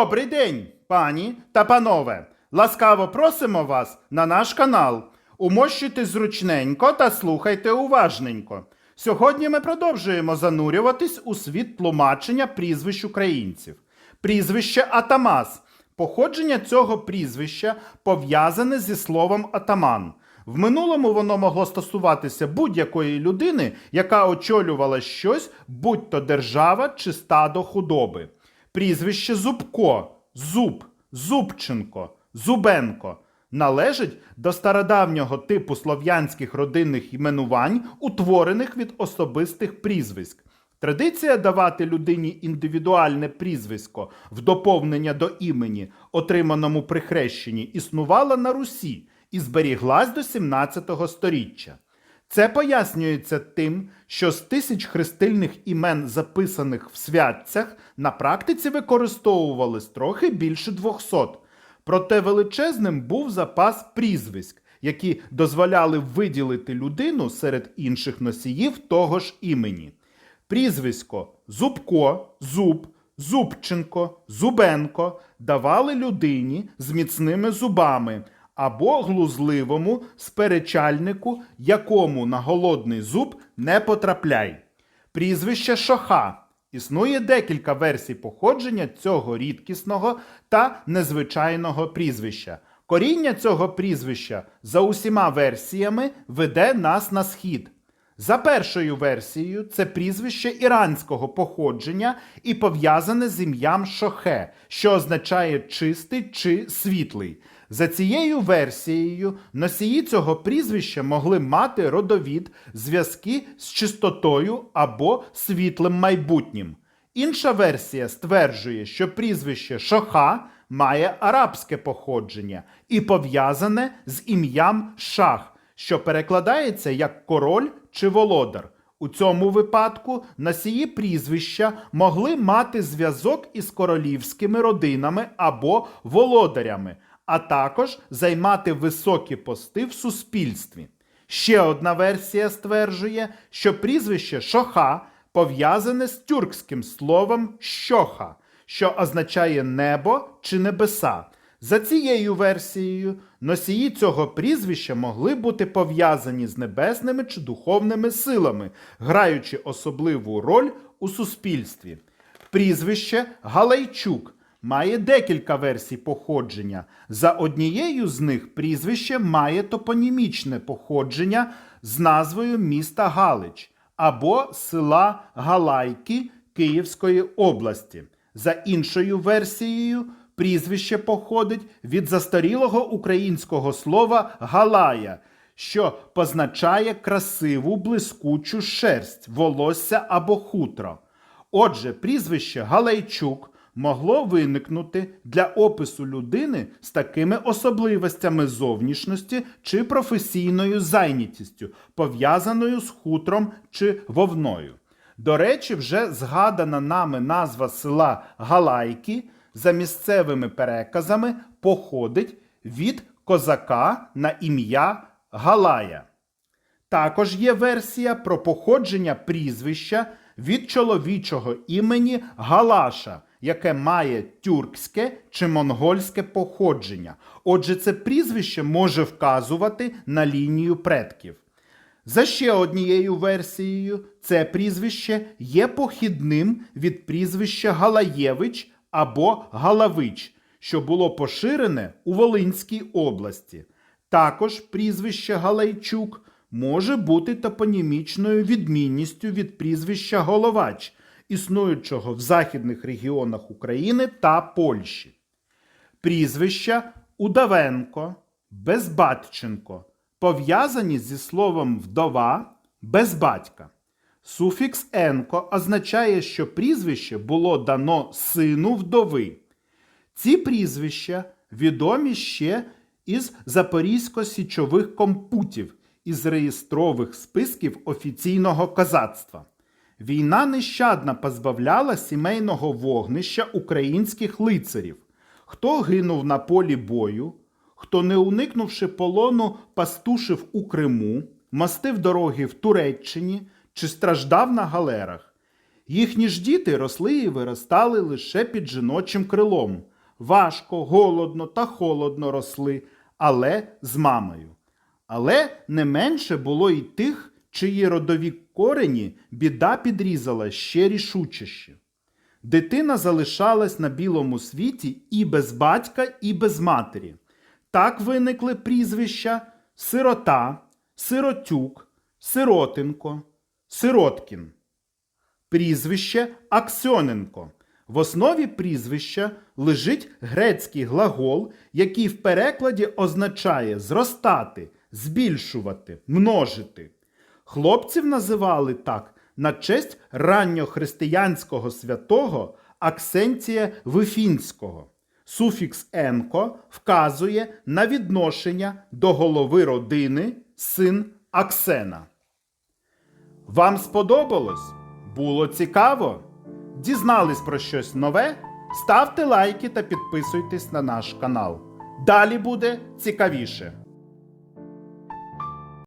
Добрий день, пані та панове! Ласкаво просимо вас на наш канал. Умощуйте зручненько та слухайте уважненько. Сьогодні ми продовжуємо занурюватись у світ тлумачення прізвищ українців. Прізвище Атамас. Походження цього прізвища пов'язане зі словом атаман. В минулому воно могло стосуватися будь-якої людини, яка очолювала щось, будь то держава чи стадо худоби. Прізвище Зубко, Зуб, Зубченко, Зубенко належить до стародавнього типу слов'янських родинних іменувань, утворених від особистих прізвиськ. Традиція давати людині індивідуальне прізвисько в доповнення до імені, отриманому при хрещенні, існувала на Русі і зберіглась до 17 століття. Це пояснюється тим, що з тисяч хрестильних імен, записаних в святцях, на практиці використовувались трохи більше 200. Проте величезним був запас прізвиськ, які дозволяли виділити людину серед інших носіїв того ж імені. Прізвисько Зубко, Зуб, Зубченко, Зубенко давали людині з міцними зубами або глузливому сперечальнику, якому на голодний зуб не потрапляй. Прізвище Шоха. Існує декілька версій походження цього рідкісного та незвичайного прізвища. Коріння цього прізвища за усіма версіями веде нас на схід. За першою версією, це прізвище іранського походження і пов'язане з ім'ям Шохе, що означає чистий чи світлий. За цією версією, носії цього прізвища могли мати родовід, зв'язки з чистотою або світлим майбутнім. Інша версія стверджує, що прізвище Шоха має арабське походження і пов'язане з ім'ям Шах, що перекладається як король чи володар. У цьому випадку носії прізвища могли мати зв'язок із королівськими родинами або володарями, а також займати високі пости в суспільстві. Ще одна версія стверджує, що прізвище Шоха пов'язане з тюркським словом щоха, що означає небо чи небеса. За цією версією, носії цього прізвища могли бути пов'язані з небесними чи духовними силами, граючи особливу роль у суспільстві. Прізвище Галайчук має декілька версій походження. За однією з них прізвище має топонімічне походження з назвою міста Галич або села Галайки Київської області. За іншою версією, прізвище походить від застарілого українського слова галая, що позначає красиву блискучу шерсть, волосся або хутро. Отже, прізвище Галайчук могло виникнути для опису людини з такими особливостями зовнішності чи професійною зайнятістю, пов'язаною з хутром чи вовною. До речі, вже згадана нами назва села Галайки за місцевими переказами походить від козака на ім'я Галая. Також є версія про походження прізвища від чоловічого імені Галаша, яке має тюркське чи монгольське походження. Отже, це прізвище може вказувати на лінію предків. За ще однією версією, це прізвище є похідним від прізвища Галаєвич або Галавич, що було поширене у Волинській області. Також прізвище Галайчук може бути топонімічною відмінністю від прізвища Головач, існуючого в західних регіонах України та Польщі. Прізвища Удавенко, Безбатченко пов'язані зі словом вдова без батька. Суфікс енко означає, що прізвище було дано сину вдови. Ці прізвища відомі ще із запорізько-січових компутів із реєстрових списків офіційного козацтва. Війна нещадно позбавляла сімейного вогнища українських лицарів. Хто гинув на полі бою, хто, не уникнувши полону, пастушив у Криму, мастив дороги в Туреччині чи страждав на галерах. Їхні ж діти росли і виростали лише під жіночим крилом. Важко, голодно та холодно росли, але з мамою. Але не менше було й тих, чиї родові корені біда підрізала ще рішучіше. Дитина залишалась на білому світі і без батька, і без матері. Так виникли прізвища сирота, сиротюк, сиротинко, сироткін. Прізвище Аксьоненко. В основі прізвища лежить грецький глагол, який в перекладі означає зростати, збільшувати, множити. Хлопців називали так на честь ранньохристиянського святого Аксенція Вифінського. Суфікс енко вказує на відношення до голови родини син Аксена. Вам сподобалось? Було цікаво? Дізнались про щось нове? Ставте лайки та підписуйтесь на наш канал. Далі буде цікавіше.